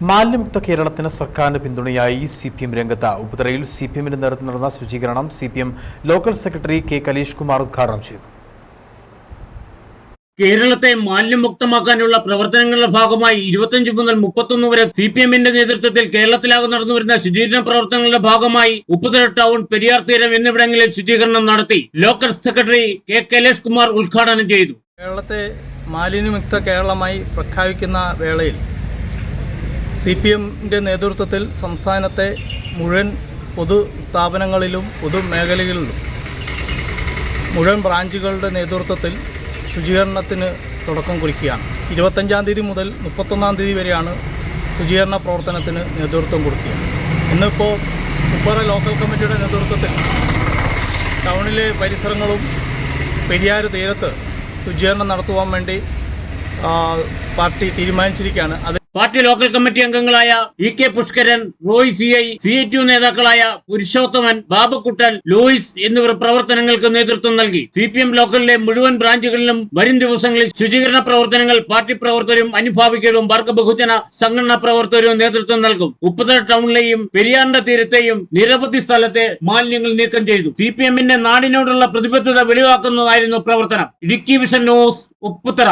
മാലിന്യമുക്ത കേരളത്തിന് സർക്കാരിന് പിന്തുണയായി സി പി എം രംഗത്ത്. ഉപതറയിൽ സി പി എമ്മിന്റെ നേതൃത്വം നടന്ന ശുചീകരണം C P M local secretary K Kalish Kumar ഉദ്ഘാടനം ചെയ്തു. കേരളത്തെ മാലിന്യമുക്തമാക്കാനുള്ള പ്രവർത്തനങ്ങളുടെ ഭാഗമായി ഇരുപത്തിയഞ്ച് മുതൽ മുപ്പത്തൊന്ന് വരെ സി പി എമ്മിന്റെ നേതൃത്വത്തിൽ കേരളത്തിലാകെ നടന്നുവരുന്ന ശുചീകരണ പ്രവർത്തനങ്ങളുടെ ഭാഗമായി ഉപ്പുതര ടൗൺ പെരിയാർ തീരം എന്നിവിടങ്ങളിൽ ശുചീകരണം നടത്തി local secretary K Kailesh Kumar ഉദ്ഘാടനം ചെയ്തു. കേരളത്തെ മാലിന്യമുക്ത കേരളമായി പ്രഖ്യാപിക്കുന്ന വേളയിൽ സി പി എമ്മിന്റെ നേതൃത്വത്തിൽ സംസ്ഥാനത്തെ മുഴുവൻ പൊതു സ്ഥാപനങ്ങളിലും പൊതുമേഖലകളിലും മുഴുവൻ ബ്രാഞ്ചുകളുടെ നേതൃത്വത്തിൽ ശുചീകരണത്തിന് തുടക്കം കുറിക്കുകയാണ്. ഇരുപത്തഞ്ചാം തീയതി മുതൽ മുപ്പത്തൊന്നാം തീയതി വരെയാണ് ശുചീകരണ പ്രവർത്തനത്തിന് നേതൃത്വം കൊടുക്കുക. ഇന്നിപ്പോൾ ഉപ്പറ ലോക്കൽ കമ്മിറ്റിയുടെ നേതൃത്വത്തിൽ ടൗണിലെ പരിസരങ്ങളും പെരിയാർ തീരത്ത് ശുചീകരണം നടത്തുവാൻ വേണ്ടി പാർട്ടി തീരുമാനിച്ചിരിക്കുകയാണ്. അത് പാർട്ടി ലോക്കൽ കമ്മിറ്റി അംഗങ്ങളായ E K Pushkaran Roy C I C I T നേതാക്കളായ പുരുഷോത്തമൻ ബാബുക്കുട്ടൻ ലൂയിസ് എന്നിവർ പ്രവർത്തനങ്ങൾക്ക് നേതൃത്വം നൽകി. സി പി എം ലോക്കലിലെ മുഴുവൻ ബ്രാഞ്ചുകളിലും വരും ദിവസങ്ങളിൽ ശുചീകരണ പ്രവർത്തനങ്ങൾ പാർട്ടി പ്രവർത്തകരും അനുഭാവികളും വർഗ ബഹുജന സംഘടനാ പ്രവർത്തകരും നേതൃത്വം നൽകും. ഉപ്പുതറ ടൗണിലെയും പെരിയാറിന്റെ തീരത്തെയും നിരവധി സ്ഥലത്തെ മാലിന്യങ്ങൾ നീക്കം ചെയ്തു. സി പി എമ്മിന്റെ നാടിനോടുള്ള പ്രതിബദ്ധത വെളിവാക്കുന്നതായിരുന്നു പ്രവർത്തനം. Idukki vision news Upputhara.